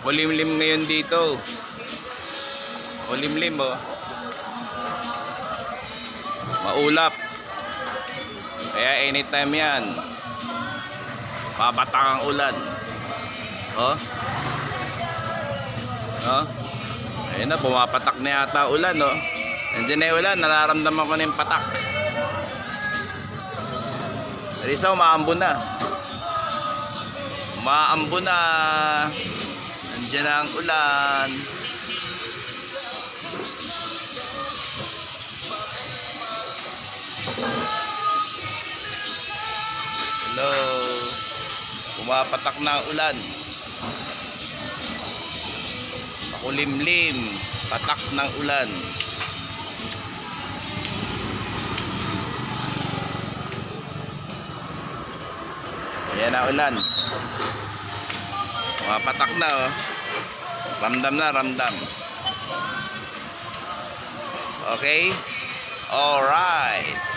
Makulimlim ngayon dito. Makulimlim oh. Maulap. Kaya anytime yan. Papatak ang ulan. Oh. Oh. Ayun na, pumapatak na yata ulan, oh. Nandiyan na ulan, nararamdaman ko na yung patak. Risa, umaambo na. Umaambo na. Nandiyan na ang ulan. Hello. Pumapatak na ulan. Makulimlim. Patak ng ulan. Ayan na ulan. Pumapatak na oh. Ramdam na, ramdam. Okay? Alright.